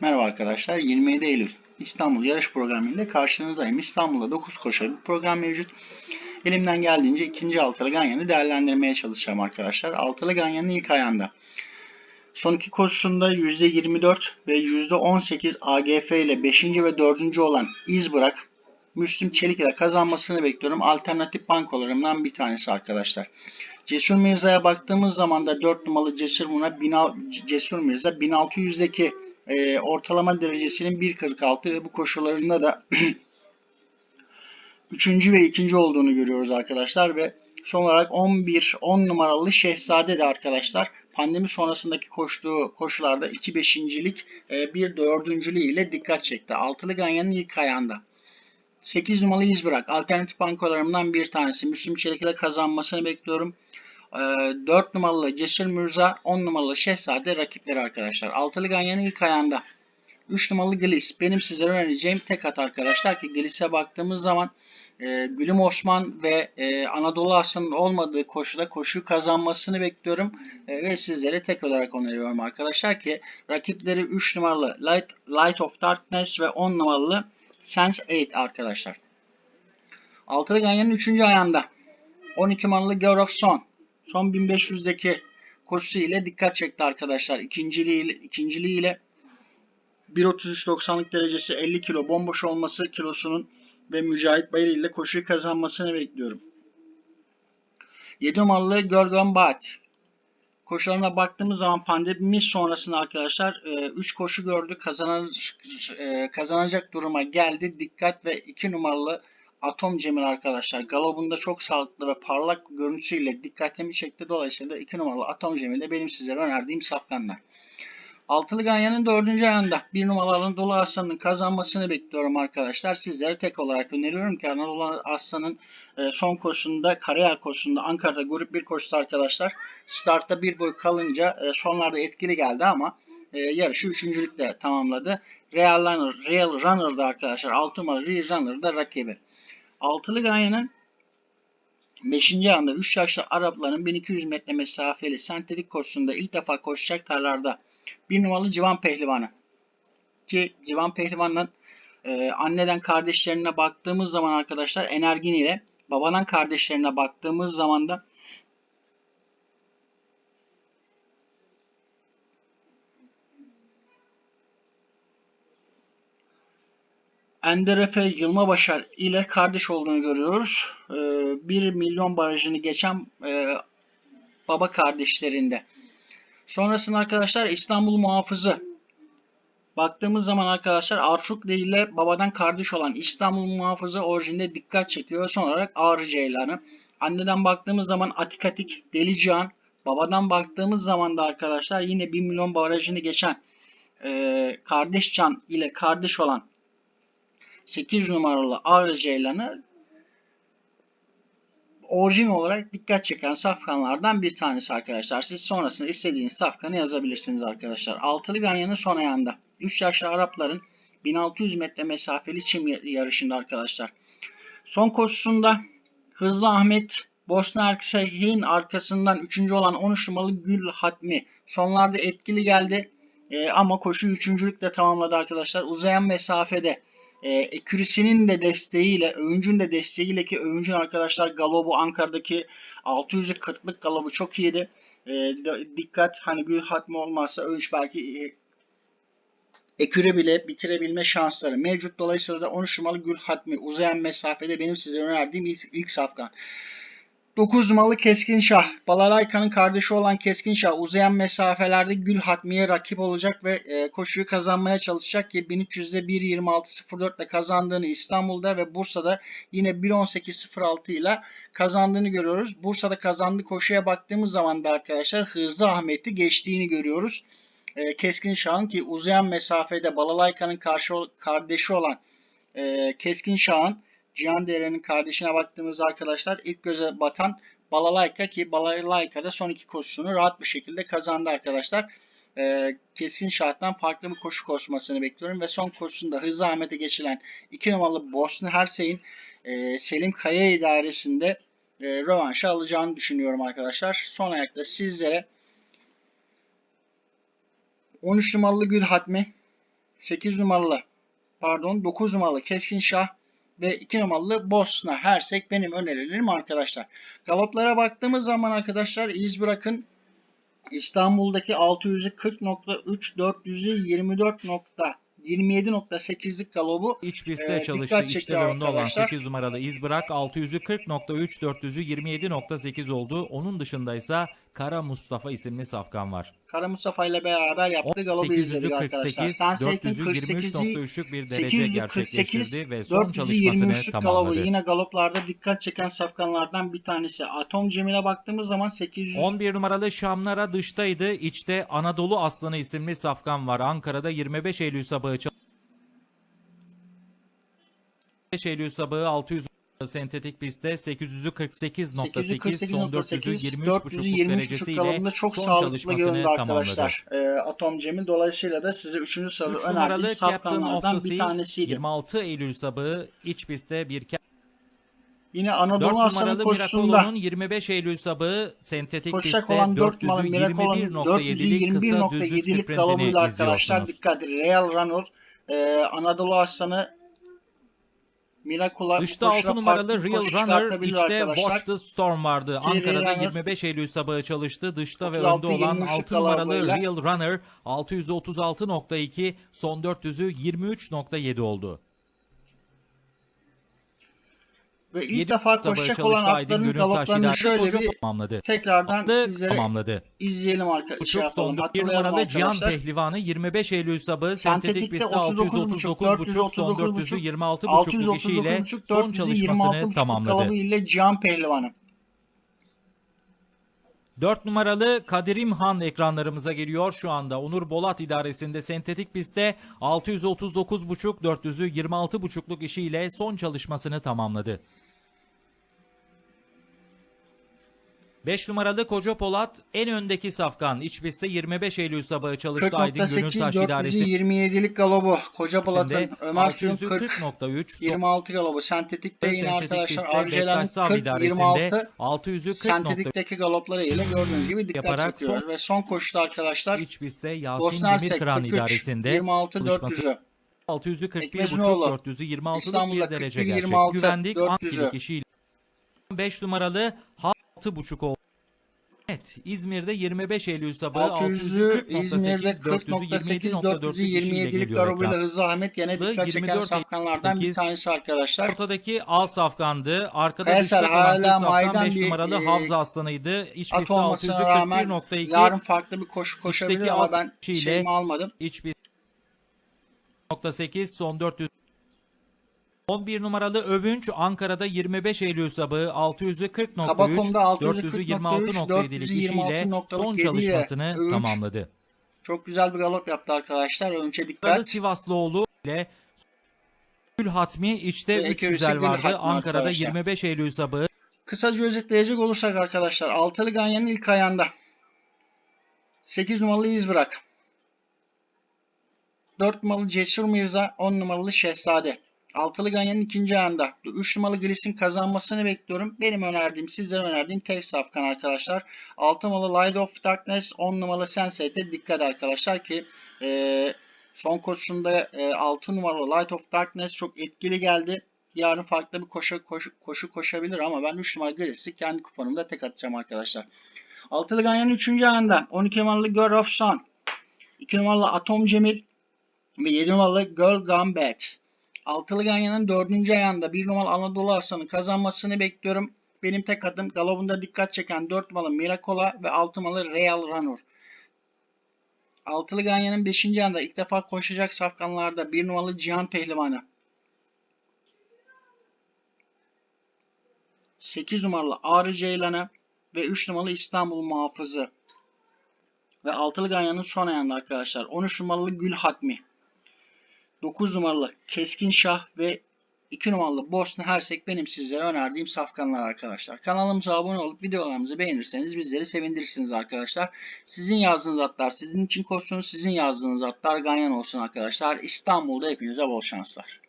Merhaba arkadaşlar. 27 Eylül İstanbul yarış programıyla karşınızdayım. İstanbul'da 9 koşalı bir program mevcut. Elimden geldiğince ikinci altılı ganyanı değerlendirmeye çalışacağım arkadaşlar. Altılı ganyanın ilk ayağında. Son iki koşusunda %24 ve %18 AGF ile 5. ve 4. olan iz bırak Müslüm Çelik ile kazanmasını bekliyorum. Alternatif bankolarımdan bir tanesi arkadaşlar. Cesur Mirza'ya baktığımız zaman da 4 numaralı Cesur, 1000 Cesur Mirza 1600'deki e, ortalama derecesinin 1.46 ve bu koşullarında da üçüncü ve ikinci olduğunu görüyoruz arkadaşlar ve son olarak 11 10 numaralı Şehzade de arkadaşlar pandemi sonrasındaki koştuğu koşularda 2 beşincilik e, bir dördüncülüğü ile dikkat çekti. Altılı Ganyan'ın ilk ayağında. 8 numaralı iz bırak. Alternatif bankolarımdan bir tanesi. Müslüm Çelik ile kazanmasını bekliyorum. 4 Ee, numaralı Cesur Mirza, 10 numaralı Şehzade rakipleri arkadaşlar. Altılı Ganyan'ın ilk ayağında. 3 numaralı Gliss. Benim sizlere önereceğim tek at arkadaşlar ki Gliss'e baktığımız zaman e, Gülüm Osman ve e, Anadolu Aslı'nın olmadığı koşuda koşu kazanmasını bekliyorum. E, ve sizlere tek olarak öneriyorum arkadaşlar ki rakipleri 3 numaralı Light, Light of Darkness ve 10 numaralı Sense 8 arkadaşlar. Altılı Ganyan'ın 3. ayağında. 12 numaralı Girl of Son. Son 1500'deki koşusu ile dikkat çekti arkadaşlar. İkinciliği ikinciliği ile 1.33.90'lık derecesi 50 kilo bomboş olması kilosunun ve Mücahit Bayır ile koşuyu kazanmasını bekliyorum. 7 numaralı Görgan Bat. Koşularına baktığımız zaman pandemi sonrasında arkadaşlar 3 koşu gördü. Kazanan, e, kazanacak duruma geldi. Dikkat ve 2 numaralı Atom Cemil arkadaşlar. Galobunda çok sağlıklı ve parlak görüntüsüyle dikkatimi çekti. Dolayısıyla 2 numaralı Atom Cemil de benim sizlere önerdiğim safkanlar. Altılı Ganyan'ın dördüncü ayında bir numaralı Anadolu Aslan'ın kazanmasını bekliyorum arkadaşlar. Sizlere tek olarak öneriyorum ki Anadolu Aslan'ın e, son koşusunda, Karayel koşusunda Ankara'da grup bir koşusu arkadaşlar. Startta bir boy kalınca e, sonlarda etkili geldi ama e, yarışı üçüncülükle tamamladı. Real Runner, Real Runner'da arkadaşlar. 6 numaralı Real Runner'da rakibi. Altılı Ganyan'ın 5. anda 3 yaşlı Arapların 1200 metre mesafeli sentetik koşusunda ilk defa koşacak tarlarda bir numaralı Civan Pehlivanı. Ki Civan Pehlivan'ın e, anneden kardeşlerine baktığımız zaman arkadaşlar Energin ile babadan kardeşlerine baktığımız zaman da Enderefe Yılmabaşar ile kardeş olduğunu görüyoruz. E, 1 milyon barajını geçen e, baba kardeşlerinde. Sonrasında arkadaşlar İstanbul Muhafızı. Baktığımız zaman arkadaşlar Arşukle ile babadan kardeş olan İstanbul Muhafızı orijinde dikkat çekiyor. Son olarak Ağrı Ceylanı. Anneden baktığımız zaman Atikatik, Delican. Babadan baktığımız zaman da arkadaşlar yine 1 milyon barajını geçen e, kardeş Can ile kardeş olan 8 numaralı Ağrı Ceylanı orijin olarak dikkat çeken safkanlardan bir tanesi arkadaşlar. Siz sonrasında istediğiniz safkanı yazabilirsiniz arkadaşlar. Altılı Ganyan'ın son ayağında. 3 yaşlı Arapların 1600 metre mesafeli çim yarışında arkadaşlar. Son koşusunda Hızlı Ahmet Bosna Ersek'in arkasından 3. olan 13 numaralı Gül Hatmi. Sonlarda etkili geldi. Ee, ama koşu 3. tamamladı arkadaşlar. Uzayan mesafede e, Ekürisi'nin de desteğiyle, Övüncü'nün de desteğiyle ki Övüncü'nün arkadaşlar Galobu Ankara'daki 640'lık Galobu çok iyiydi. E, dikkat hani Gül Hatmi olmazsa Övünç belki e, Eküre bile bitirebilme şansları mevcut. Dolayısıyla da 13 numaralı Gül Hatmi uzayan mesafede benim size önerdiğim ilk, ilk safkan. 9 numaralı Keskin Şah. Balalayka'nın kardeşi olan Keskin Şah uzayan mesafelerde Gül Hatmi'ye rakip olacak ve e, koşuyu kazanmaya çalışacak ki 1300'de 1.26.04 ile kazandığını İstanbul'da ve Bursa'da yine 1.18.06 ile kazandığını görüyoruz. Bursa'da kazandığı koşuya baktığımız zaman da arkadaşlar Hızlı Ahmet'i geçtiğini görüyoruz. E, Keskin Şah'ın ki uzayan mesafede Balalayka'nın karşı kardeşi olan e, Keskin Şah'ın Cihan Dere'nin kardeşine baktığımız arkadaşlar ilk göze batan Balalayka ki Balalayka'da son iki koşusunu rahat bir şekilde kazandı arkadaşlar. Ee, kesin şarttan farklı bir koşu koşmasını bekliyorum ve son koşusunda Hızlı Ahmet'e geçilen 2 numaralı Bosna Hersey'in e, Selim Kaya idaresinde e, rövanşı alacağını düşünüyorum arkadaşlar. Son ayakta sizlere 13 numaralı Gül Hatmi 8 numaralı pardon 9 numaralı Keskin Şah ve 2 numaralı Bosna Hersek benim önerilerim arkadaşlar. Galoplara baktığımız zaman arkadaşlar iz bırakın İstanbul'daki 640.3 424.27.8'lik galobu İç pistte Ee, çalıştı. İçte önde olan arkadaşlar. 8 numaralı İzbırak 640.3 427.8 oldu. Onun dışında ise Kara Mustafa isimli safkan var. Kara Mustafa ile beraber yaptığı galobu izledik arkadaşlar. 848 Sunset'in 48'i 423.3'lük bir derece 848 gerçekleştirdi ve son çalışmasını 423'lük galobu tamamladı. yine galoplarda dikkat çeken safkanlardan bir tanesi. Atom Cemil'e baktığımız zaman 800 11 numaralı Şamlara dıştaydı. İçte Anadolu Aslanı isimli safkan var. Ankara'da 25 Eylül sabahı çal- 25 Eylül sabahı 600 sentetik pistte 848.8 son 400'ü 23.5 derecesiyle çok son çalışmasını tamamladı. Ee, Atom Cemil dolayısıyla da size 3. sırada 3 önerdiğim numaralı Captain of safkanlardan the bir Sea tanesiydi. 26 Eylül sabahı iç pistte bir kez Yine 4 Anadolu Aslanı numaralı koşusunda Miracolo'nun 25 Eylül sabahı sentetik koşacak pistte olan 4 numaralı 400'ü Miracola'nın 21.7'lik kısa düzlük 421.7'lik sprintini galobuyla arkadaşlar izliyorsunuz. dikkat edin. Real Runner e, Anadolu Aslanı Miracola Dışta koşuda 6 numaralı Real Runner, içte. Watch the Storm vardı. Ki Ankara'da Runner 25 Eylül sabahı çalıştı. Dışta ve 36, önde olan 23'lük 6 numaralı. Real Runner 636.2 son 400'ü 23.7 oldu. Ve ilk 7 defa koşacak olan atların galoplarını şöyle bir tamamladı. tekrardan Atlı sizlere tamamladı. izleyelim arkadaşlar. Şey Buçuk yapalım, son 1 hatırlayalım numaralı Cihan. Pehlivanı 25 Eylül sabahı sentetik pistte 39.5, 639.5 son 400'ü 26.5'luk işiyle 639.5, son 426.5 çalışmasını tamamladı. galabı ile Cihan Pehlivanı. 4 numaralı Kadir Han ekranlarımıza geliyor şu anda. Onur Bolat idaresinde sentetik pistte 639.5 400'ü 26.5'luk işiyle son çalışmasını tamamladı. 5 numaralı Koca Polat en öndeki safkan. İç pistte 25 Eylül sabahı çalıştı Aydın 40.8 Gönültaş idaresinde. 427'lik galobu. Koca Polat'ın Ömer 40 640.3 son 26 galobu. Sentetikte yine sentetik arkadaşlar Sav 40 idaresinde 26 600'ü 40.3 sentetikteki galopları ile gördüğünüz gibi dikkat Yaparak çekiyor. son- Ve son koşuda arkadaşlar iç pistte Yasin Demirkıran 43 idaresinde 26 çalışması 400'ü. 641.5 Ekmezinoğlu, 426'lık İstanbul'da bir derece 41, gerçek. 26, Güvendik 400'ü. Ankilik işiyle 5 numaralı 6.5 oldu. Evet, İzmir'de 25 Eylül sabahı 600'ü 640.8 İzmir'de 427.4 40.8 işiyle 427'lik geliyor garobuyla ekran. Hızlı Ahmet gene dikkat çeken 24, safkanlardan bir 8. tanesi arkadaşlar. Ortadaki Al Safkan'dı. Arkada olan hala maydan 5 bir, numaralı e, Havza Aslanı'ydı. İç pistte olmasına rağmen 641.2 yarın farklı bir koşu koşabilir ama ben şeyimi almadım. İç bir 8 son 400 11 numaralı Övünç Ankara'da 25 Eylül sabahı 640.3 Kabakum'da 640.3, 426.7'lik işiyle 426.7 son çalışmasını Övünç tamamladı. Çok güzel bir galop yaptı arkadaşlar. Önce dikkat. Sivaslıoğlu ile Gül Hatmi içte Ve 3 Ekürisi güzel vardı. Ankara'da arkadaşlar. 25 Eylül sabahı Kısaca özetleyecek olursak arkadaşlar. Altılı Ganyan'ın ilk ayağında. 8 numaralı iz bırak. 4 numaralı Cesur Mirza, 10 numaralı Şehzade. Altılı Ganyan'ın ikinci ayağında. 3 numaralı Gris'in kazanmasını bekliyorum. Benim önerdiğim, sizlere önerdiğim tek safkan arkadaşlar. 6 numaralı Light of Darkness, 10 numaralı Sense'ye dikkat arkadaşlar ki eee, son koşusunda eee, 6 numaralı Light of Darkness çok etkili geldi. Yarın farklı bir koşu, koşu, koşu koşabilir ama ben 3 numaralı Gris'i kendi kuponumda tek atacağım arkadaşlar. Altılı Ganyan'ın 3. ayağında 12 numaralı Girl of Sun, 2 numaralı Atom Cemil ve 7 numaralı Girl Gone. Altılı Ganyan'ın 4. ayağında 1 numaralı Anadolu Aslan'ın kazanmasını bekliyorum. Benim tek adım galobunda dikkat çeken 4 numaralı Miracola ve 6 numaralı Real Runner. Altılı Ganyan'ın 5. ayağında ilk defa koşacak safkanlarda 1 numaralı Cihan Pehlivanı. 8 numaralı Ağrı Ceylanı ve 3 numaralı İstanbul Muhafızı. Ve altılı ganyanın son ayağında arkadaşlar. 13 numaralı Gül Hatmi. 9 numaralı Keskin Şah ve 2 numaralı Bosna Hersek benim sizlere önerdiğim safkanlar arkadaşlar. Kanalımıza abone olup videolarımızı beğenirseniz bizleri sevindirirsiniz arkadaşlar. Sizin yazdığınız atlar sizin için koşsun. Sizin yazdığınız atlar ganyan olsun arkadaşlar. İstanbul'da hepinize bol şanslar.